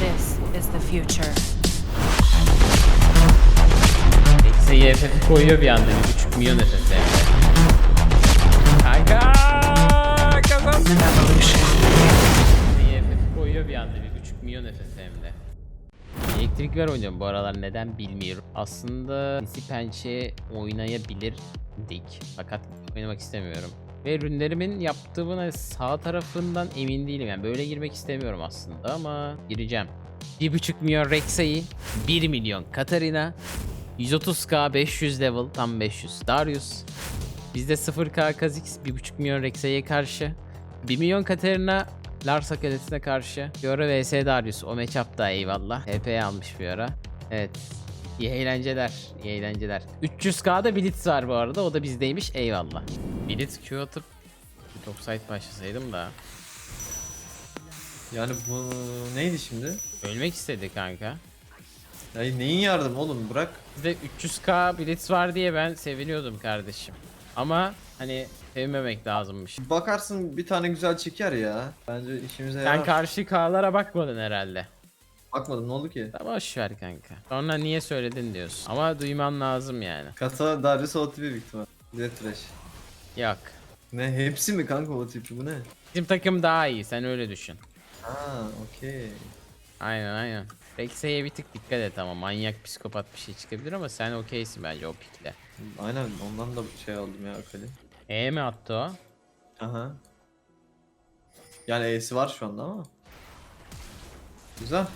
This is the future. Eksiği FF koyuyor bir anda. Bir buçuk milyon FF. Kanka kazandım. Eksiği FF koyuyor bir anda. Bir buçuk milyon FF hem de. Elektrik ver oynuyorum bu aralar neden bilmiyorum. Aslında Nisi Pençe oynayabilirdik. Fakat oynamak istemiyorum. Ve ürünlerimin yaptığımın sağ tarafından emin değilim. Yani böyle girmek istemiyorum aslında ama gireceğim. 1.5 milyon Rek'Sai, 1 milyon Katarina, 130k 500 level tam 500 Darius. Bizde 0k Kha'Zix 1.5 milyon Rek'Sai'ye karşı. 1 milyon Katarina Larsa Kalesi'ne karşı. Fiora vs Darius. O matchup da eyvallah. TP almış Fiora. Evet. İyi eğlenceler. iyi eğlenceler. 300k'da Blitz var bu arada. O da bizdeymiş. Eyvallah. Blitz Q atıp bir topside başlasaydım da. Yani bu neydi şimdi? Ölmek istedi kanka. Ya neyin yardım oğlum bırak. Bizde 300k Blitz var diye ben seviniyordum kardeşim. Ama hani sevmemek lazımmış. Bakarsın bir tane güzel çeker ya. Bence işimize Sen yarar. karşı K'lara bakmadın herhalde. Bakmadım ne oldu ki? Ya boş ver kanka. Sonra niye söyledin diyorsun. Ama duyman lazım yani. Kata Darius o tipi büyük ihtimal. Dead Trash. Yok. Ne hepsi mi kanka o tipi bu ne? Bizim takım daha iyi sen öyle düşün. Ha okey. Aynen aynen. Rex'e bir tık dikkat et ama manyak psikopat bir şey çıkabilir ama sen okeysin bence o pikle. Aynen ondan da şey aldım ya akali. E mi attı o? Aha. Yani E'si var şu anda ama. Güzel.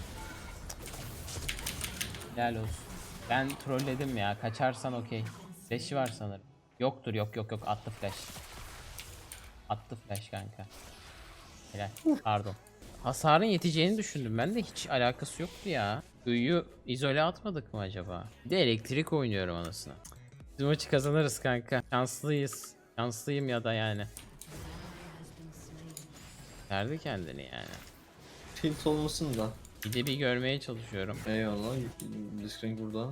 Helal olsun. Ben trolledim ya. Kaçarsan okey. Flash'i var sanırım. Yoktur yok yok yok attı flash. Attı flash kanka. Helal. Pardon. Hasarın yeteceğini düşündüm. Ben de hiç alakası yoktu ya. Q'yu izole atmadık mı acaba? Bir de elektrik oynuyorum anasını. Biz maçı kazanırız kanka. Şanslıyız. Şanslıyım ya da yani. Verdi kendini yani. Tilt olmasın da. Bir de bir görmeye çalışıyorum. Eyvallah. Discrank burada.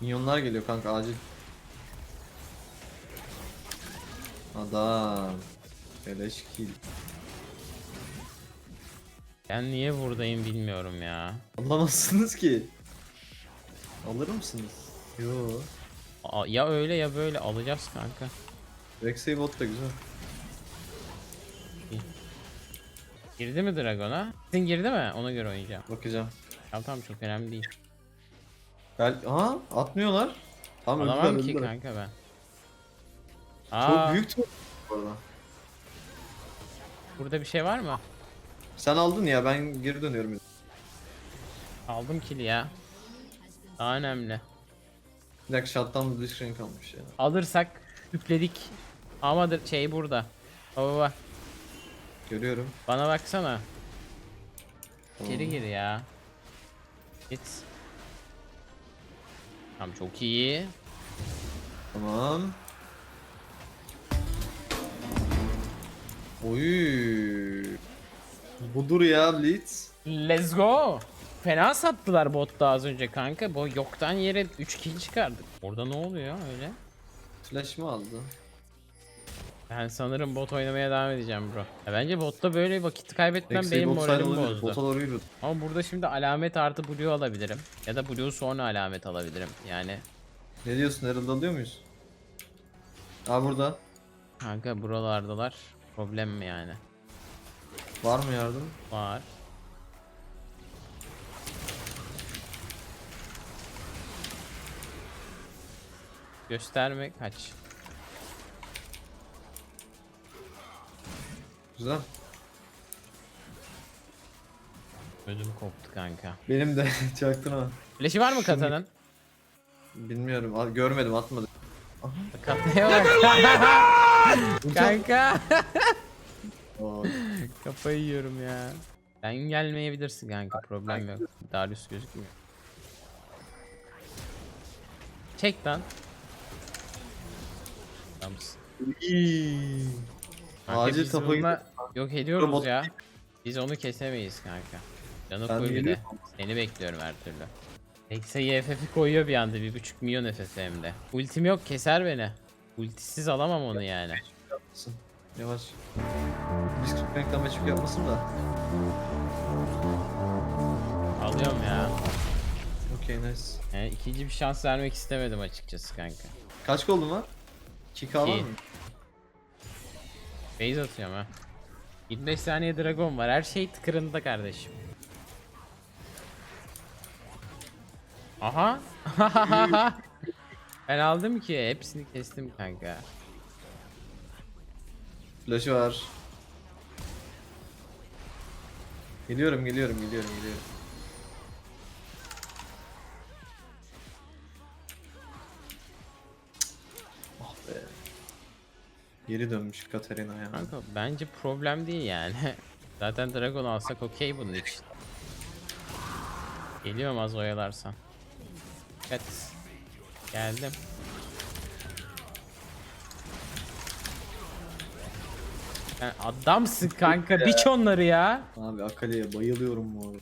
Minyonlar geliyor kanka acil. Adam. Beleş kill. Ben niye buradayım bilmiyorum ya. Alamazsınız ki. Alır mısınız? Yo. Aa, Ya öyle ya böyle alacağız kanka. Rexey bot da güzel. Girdi mi Dragon'a? Sizin girdi mi? Ona göre oynayacağım. Bakacağım. Tamam tamam çok önemli değil. Bel Aha atmıyorlar. Tamam Alamam öldüler, ki öldüler. kanka ben. Çok Aa, büyük tuğ bu arada. burada bir şey var mı? Sen aldın ya ben geri dönüyorum. Aldım kili ya. Daha önemli. Bir dakika shutdown da discrank kalmış ya. Alırsak üpledik. Ama dır- şey burada. Baba baba. Görüyorum. Bana baksana. İçeri gir ya. Git. Tamam çok iyi. Tamam. Oy. Budur ya Blitz. Let's go. Fena sattılar botta az önce kanka. Bu yoktan yere 3 kill çıkardık. Orada ne oluyor öyle? Flash mı aldı? Ben sanırım bot oynamaya devam edeceğim bro. Ya bence botta böyle vakit kaybetmem Rexey benim bot side moralim olabilir. bozdu. Doğru. Ama burada şimdi alamet artı blue alabilirim. Ya da blue sonra alamet alabilirim. Yani Ne diyorsun Herald alıyor muyuz? Aa burada. kanka buralardalar. Problem mi yani? Var mı yardım? Var. Gösterme kaç. Güzel. Ödüm koptu kanka. Benim de çaktın ha. Flash'i var mı katanın? Bilmiyorum. a- Görmedim atmadım. Kataya bak. kanka. Kafayı yiyorum ya. Sen gelmeyebilirsin kanka problem yok. Darius gözükmüyor. Çek lan. Adamsın. İyi. Kanka Acil biz bununla yok ediyoruz Robot- ya. Biz onu kesemeyiz kanka. Canı Ben koy bir de. geliyorum. Seni bekliyorum her türlü. Eksiği FF'i koyuyor bir anda. 1.5 milyon FF hem de. Ultim yok keser beni. Ultisiz alamam onu yani. Yapsın. Yavaş. Biz reklam açık yapmasın da. Alıyorum ya. Okey nice. Yani ikinci bir şans vermek istemedim açıkçası kanka. Kaç goldun var? 2k var İki. mı? Base atıyorum ha. 25 saniye dragon var. Her şey tıkırında kardeşim. Aha. ben aldım ki. Hepsini kestim kanka. Flash'ı var. Geliyorum geliyorum geliyorum geliyorum. Geri dönmüş Katarina ya. Kanka bence problem değil yani. Zaten dragon alsak okey bunun için. Geliyorum az oyalarsan. Evet. Geldim. Sen adamsın kanka. Biç onları ya. Abi Akali'ye bayılıyorum bu arada.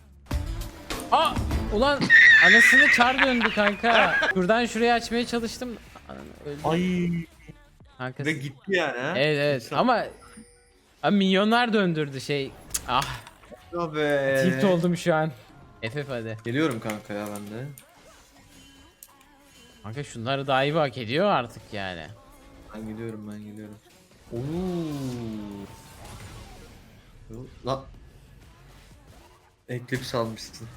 Aa! Ulan anasını çar döndü kanka. Şuradan şuraya açmaya çalıştım. Ananı öldü. Ay. Kanka. Ve gitti yani ha. Evet evet ama Abi milyonlar döndürdü şey. Cık, Ah Abi. tilt oldum şu an. FF hadi. Geliyorum kanka ya ben de. Kanka şunları daha iyi hak ediyor artık yani. Ben gidiyorum ben gidiyorum. Oo. Lan. Eclipse almışsın.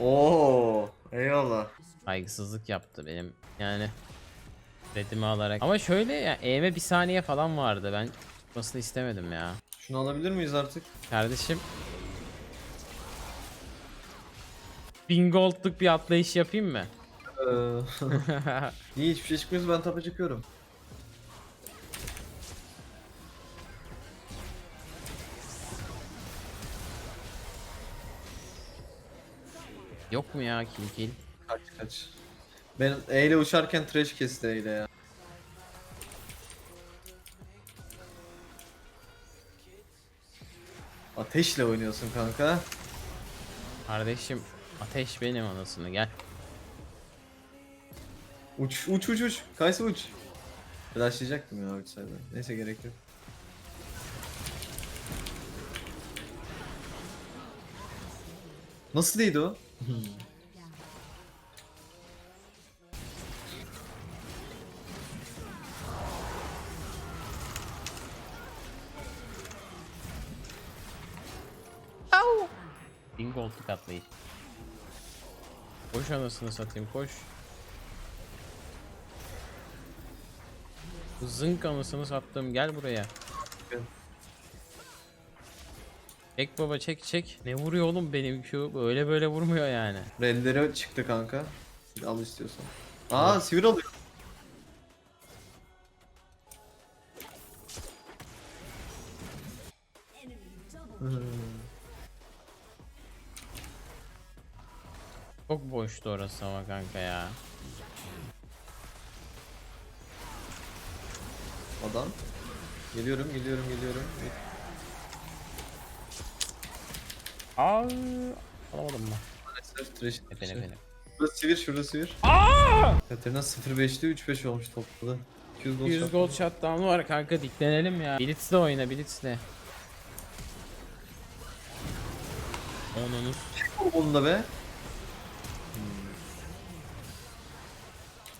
Oo, eyvallah. Saygısızlık yaptı benim yani. Redimi alarak. Ama şöyle ya eğme bir saniye falan vardı. Ben tutmasını istemedim ya. Şunu alabilir miyiz artık? Kardeşim. Bin gold'luk bir atlayış yapayım mı? Ee, Niye hiçbir şey çıkmıyorsa ben tapa çıkıyorum. Yok mu ya kill kill? Kaç. Ben E ile uçarken trash kesti E ile ya. Ateşle oynuyorsun kanka. Kardeşim ateş benim anasını gel. Uç uç uç uç. Kaysa uç. Flashlayacaktım ya uçsaydı. Neyse gerek yok. Nasıl değdi o? Atlayış. Koş anasını satayım koş. Zınk anasını sattım gel buraya. Çek baba çek çek. Ne vuruyor oğlum benim Q? Böyle böyle vurmuyor yani. Redlere çıktı kanka. Al istiyorsan. Aa sivir alıyor. Hmm. Çok boştu orası ama kanka ya. Adam. Geliyorum, geliyorum, geliyorum. Aa, alamadım mı? Maalesef trash. Efene efene. Şurada sivir, şurada sivir. Katerina 0.5'te 3.5 olmuş topladı. 200 gol 100 shot. gold shutdown var kanka diklenelim ya. Blitz'le oyna Blitz'le. Onunuz. Onu da be.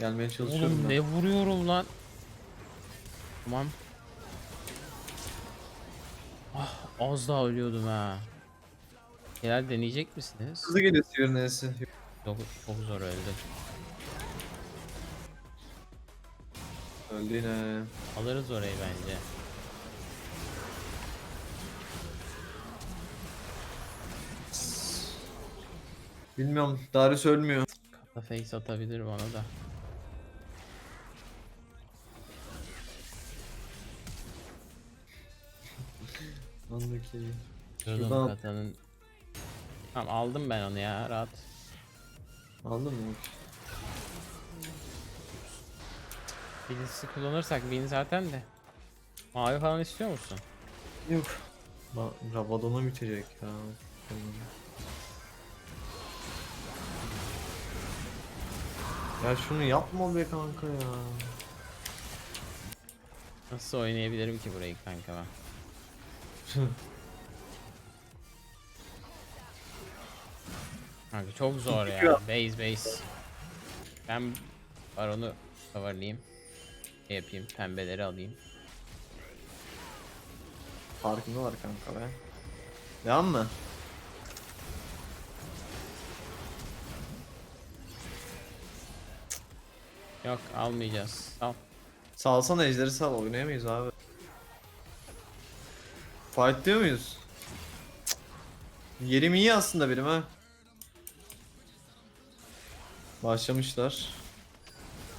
Gelmeye çalışıyorum Oğlum ben. ne vuruyorum lan. Tamam. Ah az daha ölüyordum ha. Neler deneyecek misiniz? Hızlı geliyor sivir nesi. Çok, çok zor öldü. Öldü yine. Alırız orayı bence. Bilmiyorum. Darius ölmüyor. Kata face atabilir bana da. Andaki. Durdum Şuradan- katanın. Tamam aldım ben onu ya rahat. Aldın mı? Birisi kullanırsak bin zaten de. Mavi falan istiyor musun? Yok. Ba- Rabadon'a bitecek ya. Ya şunu yapma be kanka ya. Nasıl oynayabilirim ki burayı kanka ben? Kanka çok zor ya. Base base. Ben baronu coverlayayım. Şey yapayım. Pembeleri alayım. Farkında var kanka be. Devam mı? Yok almayacağız. Al. Salsana ejderi sal oynayamayız abi. Fight diyor muyuz? Cık. Yerim iyi aslında benim ha. Başlamışlar.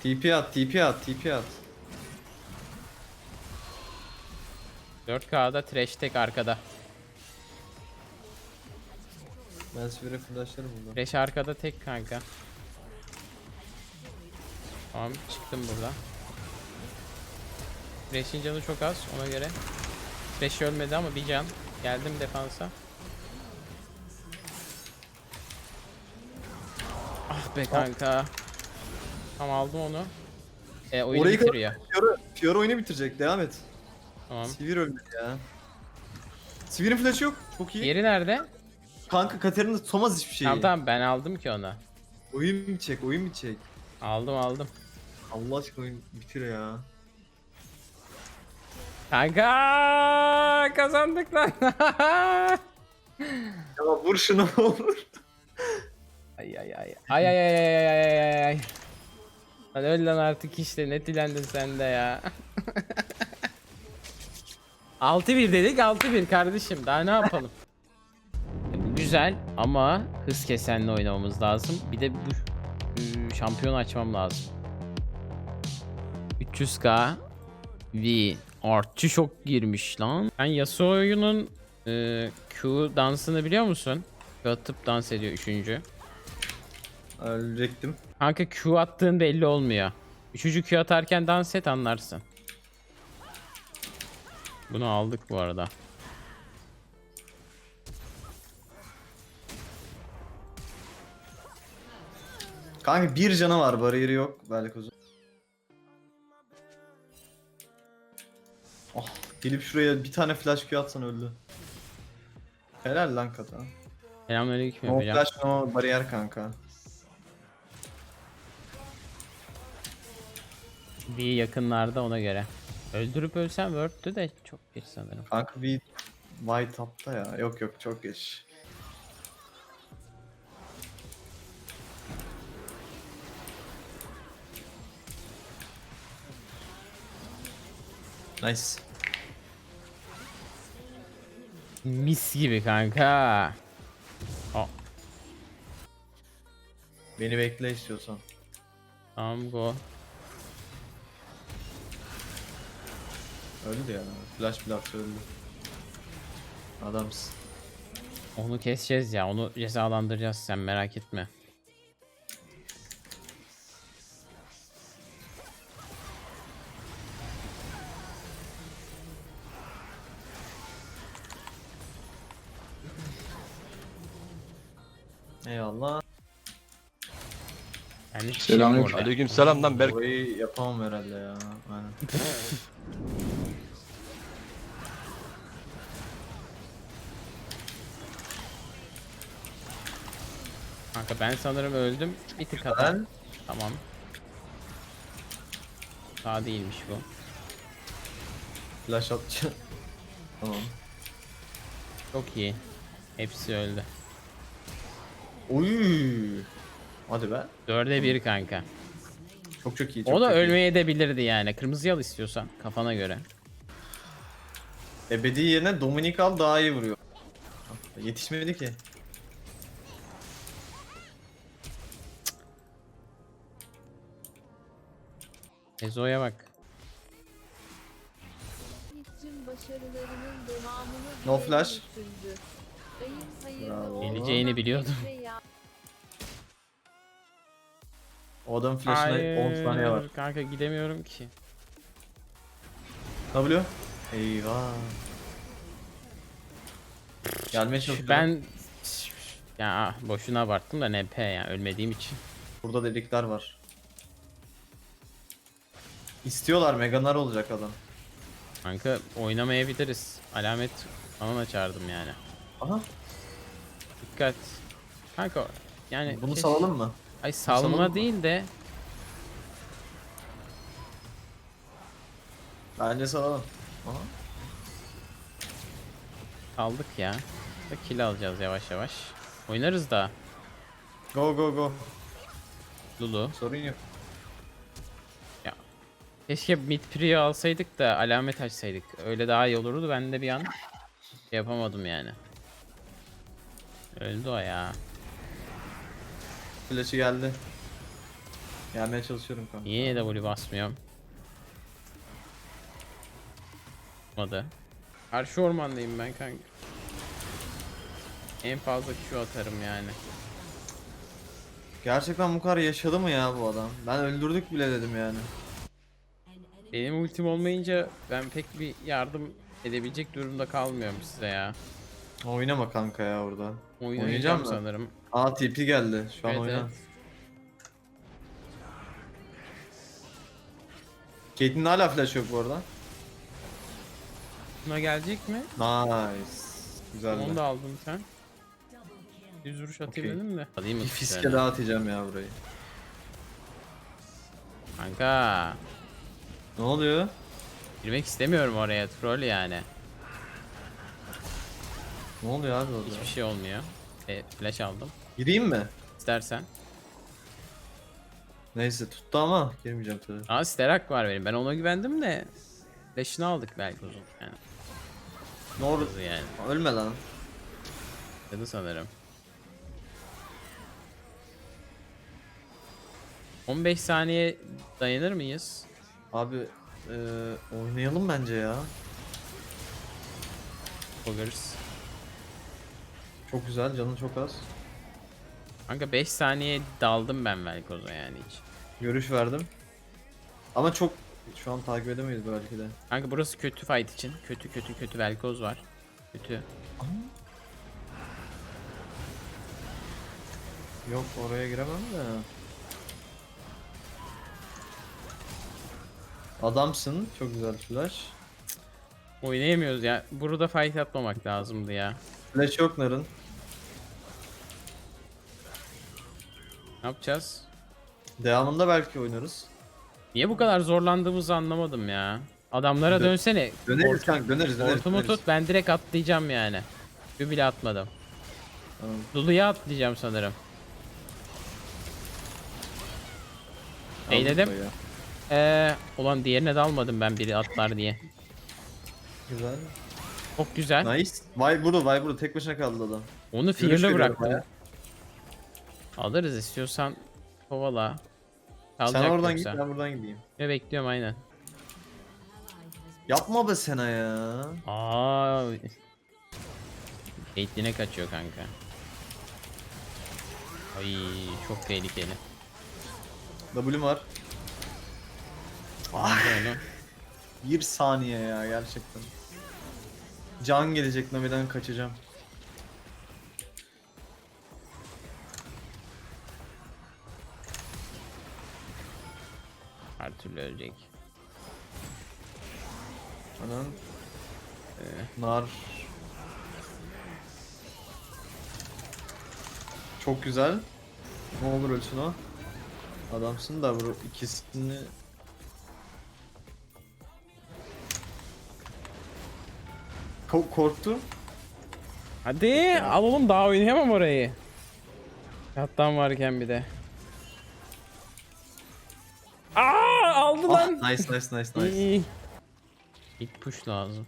TP at, TP at, TP at. 4K'da trash tek arkada. Ben sivire flashlarım burada. Trash arkada tek kanka. Tamam çıktım burada. Trash'in canı çok az ona göre. Trash ölmedi ama bir can. Geldim defansa. Ah be kanka. Tamam aldım onu. E, oyunu Orayı bitiriyor. Fiora, Fiora oyunu bitirecek, devam et. Tamam. Sivir ölmedi ya. Sivir'in flash'ı yok, çok iyi. Yeri nerede? Kanka Katerina tutamaz hiçbir şeyi. Tamam tamam ben aldım ki onu. Oyun bir çek, oyun bir çek. Aldım aldım. Allah aşkına oyun bitir ya. Kanka kazandık lan. Ya vur şunu olur. Ay ay ay. Ay ay ay ay ay ay ay ay. Lan öl lan artık işte ne dilendin sen de ya. 6-1 dedik 6-1 kardeşim daha ne yapalım. Bu güzel ama hız kesenle oynamamız lazım. Bir de bu e, şampiyon açmam lazım. 300k V artçı çok girmiş lan. Ben Yasuo'nun e, Q dansını biliyor musun? Q atıp dans ediyor üçüncü. Ölecektim. Kanka Q attığın belli olmuyor. Üçüncü Q atarken dans et anlarsın. Bunu aldık bu arada. Kanka bir canı var, bariyeri yok. Belki gelip şuraya bir tane flash Q atsan öldü. Helal lan kata. Selamünaleyküm No flash no bariyer kanka. Bir yakınlarda ona göre. Öldürüp ölsem Word'tü de çok geç sanırım. Kanka bir white tapta ya. Yok yok çok geç. Nice. Mis gibi kanka. Oh, Beni bekle istiyorsan. tamam go. Öldü ya. Flash bile attı öldü. Adamsın. Onu keseceğiz ya. Onu cezalandıracağız sen merak etme. Hiç Selamünaleyküm. Aleyküm selam lan Berk. Orayı yapamam herhalde ya. Aynen. Kanka ben sanırım öldüm. Bir tık hata. Ben Tamam. Daha değilmiş bu. flash atacağım. tamam. Çok iyi. Hepsi öldü. Oy. Hadi be. Dörde bir kanka. Çok çok iyi. Çok O da çok iyi. ölmeye de bilirdi yani. Kırmızı al istiyorsan kafana göre. Ebedi yerine Dominik al daha iyi vuruyor. Yetişmedi ki. Ezo'ya bak. Tüm başarılarının devamını No flash. Geleceğini biliyordum. O adamın flash'ına 10 saniye var. Kanka gidemiyorum ki. W. Eyvah. Gelmeye çalışıyorum. Ben ya boşuna abarttım da NP ya ölmediğim için. Burada delikler var. İstiyorlar Meganar olacak adam. Kanka oynamayabiliriz. Alamet falan açardım yani. Aha. Dikkat. Kanka yani Bunu keş- salalım mı? Ay salma mı? değil de Bence salalım. Aha. aldık ya. Da kill alacağız yavaş yavaş. Oynarız da. Go go go. Lulu. Sorun yok. Ya. Keşke mid prio alsaydık da alamet açsaydık. Öyle daha iyi olurdu. Ben de bir an şey yapamadım yani. Öldü o ya. Flash'ı geldi. Gelmeye çalışıyorum kanka. Niye W basmıyorum? Olmadı. Karşı ormandayım ben kanka. En fazla Q atarım yani. Gerçekten bu kadar yaşadı mı ya bu adam? Ben öldürdük bile dedim yani. Benim ultim olmayınca ben pek bir yardım edebilecek durumda kalmıyorum size ya. Oynama kanka ya orada. Oynayacağım Oynayacağım sanırım. Aa TP geldi. Şu an Evet, oyna. evet. Kate'nin hala flash yok bu arada. Buna gelecek mi? Nice. Güzel. Onu da aldın sen. Yüz vuruş dedim de. Alayım mı? Bir fiske tane? daha atacağım ya burayı. Kanka. Ne oluyor? Girmek istemiyorum oraya troll yani. Ne oluyor abi orada? Hiçbir şey olmuyor. E, flash aldım. Gireyim mi? İstersen. Neyse tuttu ama girmeyeceğim tabii. Aa sterak var benim. Ben ona güvendim de. Flash'ını aldık belki uzun yani. Ne olur? Hızlı yani. Ölme lan. Dedi sanırım. 15 saniye dayanır mıyız? Abi eee, oynayalım bence ya. Oluruz. Çok güzel canın çok az. Kanka 5 saniye daldım ben Velkoz'a yani hiç. Görüş verdim. Ama çok şu an takip edemeyiz belki de. Kanka burası kötü fight için. Kötü kötü kötü Velkoz var. Kötü. Yok oraya giremem de. Adamsın. Çok güzel flash. Oynayamıyoruz ya. Burada fight atmamak lazımdı ya. Flash yok Narın. Ne yapacağız? Devamında belki oynarız. Niye bu kadar zorlandığımızı anlamadım ya. Adamlara Dö- dönsene. Döneriz Ort- kanka döneriz döneriz. Hortumu döneriz. tut ben direkt atlayacağım yani. Bir bile atmadım. Tamam. Lulu'ya atlayacağım sanırım. Aldık Eyledim. burayı. Ee, ulan diğerine de almadım ben biri atlar diye. Güzel. Çok güzel. Nice. Vay burada vay burada tek başına kaldı adam. Onu Görüş fear'lı veriyorum bıraktım. baya. Alırız istiyorsan kovala. Kalacak Sen oradan yoksa. git ben buradan gideyim. Ve bekliyorum aynen. Yapma be Sena ya. Aa. Caitlyn'e kaçıyor kanka. Ay çok tehlikeli. W'm var. Onu. Bir saniye ya gerçekten. Can gelecek Nami'den kaçacağım. Türlü ölecek. Anan. Nar. Çok güzel. Ne olur ölsün o. Adamsın da bu ikisini Ko- korktu. Hadi alalım daha oynayamam orayı. Kattan varken bir de. Aldı Ah, lan. nice nice nice nice. İyi. İlk push lazım.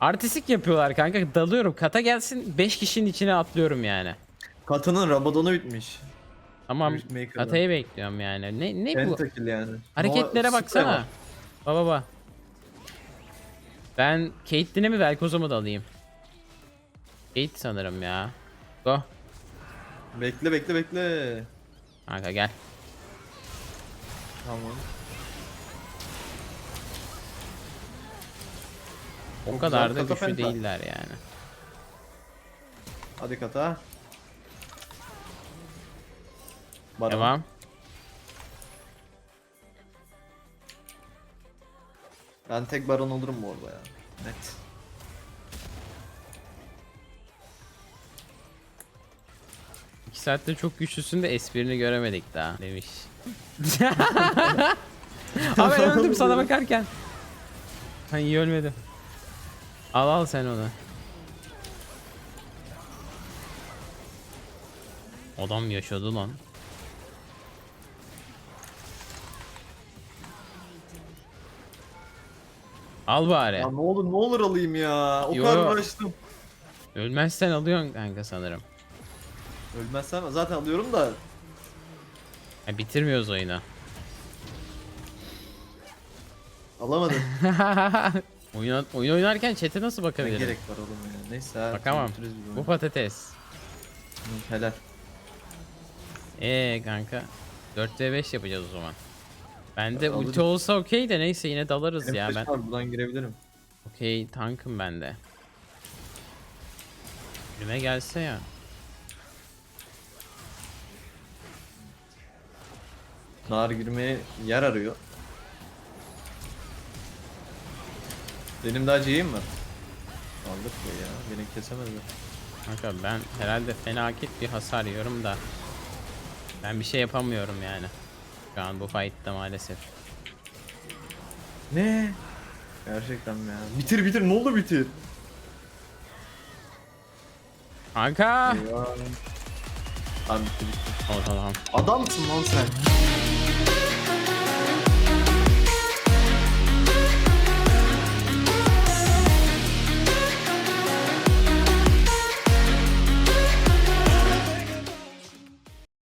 Artistik yapıyorlar kanka. Dalıyorum. Kata gelsin 5 kişinin içine atlıyorum yani. Katının Rabadon'u bitmiş. Tamam. Maker'dan. Katayı bekliyorum yani. Ne ne bu? Pentakill yani. Hareketlere Ama baksana. var. Baba baba. Ben Caitlyn'e mi Velkoz'a mı dalayım? Kate sanırım ya. Go. Bekle bekle bekle. Kanka gel. Tamam. O kadar da güçlü penta. değiller yani. Hadi kata. Baron. Devam. Ben tek baron olurum bu arada ya. Net. İki saatte çok güçlüsün de esprini göremedik daha demiş. Abi ben öldüm sana bakarken. Ha iyi ölmedim. Al al sen onu. Adam yaşadı lan. Al bari. Ya ne olur ne olur alayım ya. O Yo. kadar uğraştım. Ölmezsen alıyorsun kanka sanırım. Ölmezsem zaten alıyorum da. Ha, bitirmiyoruz oyunu. Alamadım. oyun, oyun oynarken chat'e nasıl ne bakabilirim? gerek var oğlum ya. Neyse. her Bakamam. biz Bu oyunu. patates. Hı, Helal. Ee kanka 4v5 yapacağız o zaman. Bende Alırım. ulti olsa okey de neyse yine dalarız Benim ya ben. var buradan girebilirim. Okey tankım bende. Önüme gelse ya. Nar girmeye yer arıyor. Benim daha C'yim mi? Aldık be ya. Beni kesemezler. Kanka ben herhalde felaket bir hasar yiyorum da. Ben bir şey yapamıyorum yani. Şu an bu fight'ta maalesef. Ne? Gerçekten mi ya? Bitir bitir ne olur bitir. Kanka! Eyvah. Tamam bitti bitti. O tamam. Adamsın lan sen.